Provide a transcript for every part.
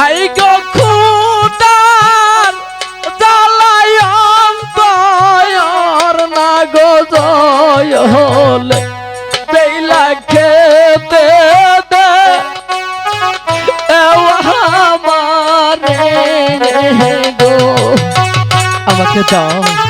High গো খুদার জ্বালায় অন্তর না গো জয় হলে বেলা আমাকে দাও।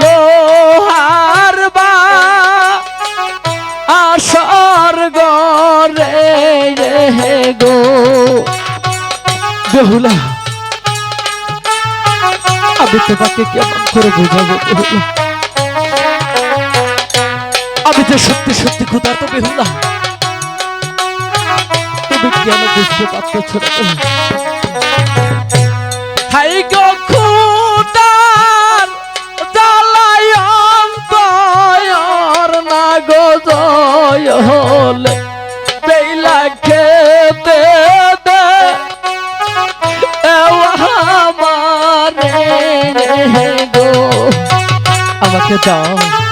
লোহার আসর গরে গো। বেহুলা, আমি তোমাকে কেমন করে বোঝাবো বেহুলা? আমি যে সত্যি সত্যি ক্ষুধার্ত বেহুলা, তুমি কেন বুঝতে পারতেছ না হাই গো! জয় হলে বেলা খেতে দে। আমাকে দাও।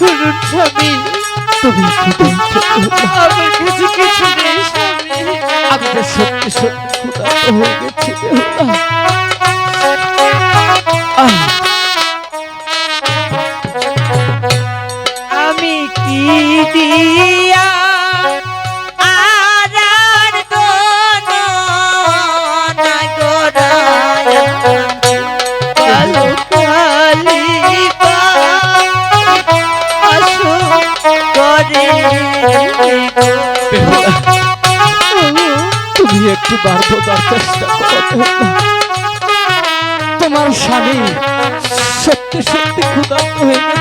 করুন স্বামী তুমি আমার কাছে কিছু নেই। স্বামী আমি সত্যি সত্যি হয়ে গেছি একটু বার চেষ্টা তোমার স্বামী সত্যি সত্যি ক্ষুধার্ত হয়ে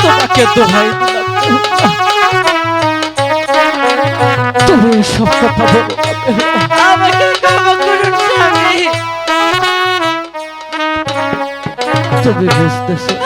তোমাকে দোহাই তুমি সব কথা বলো তুমি বুঝতেছো?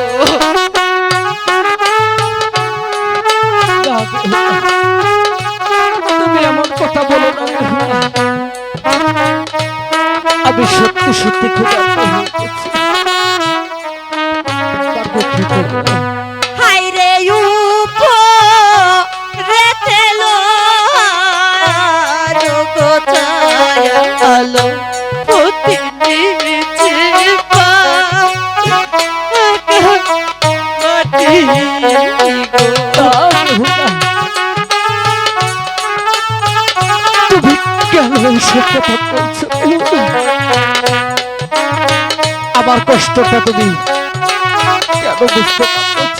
আবার কষ্টটা তুমি কেন বুঝতে পারছ?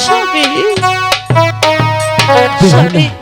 স্বামী স্বামী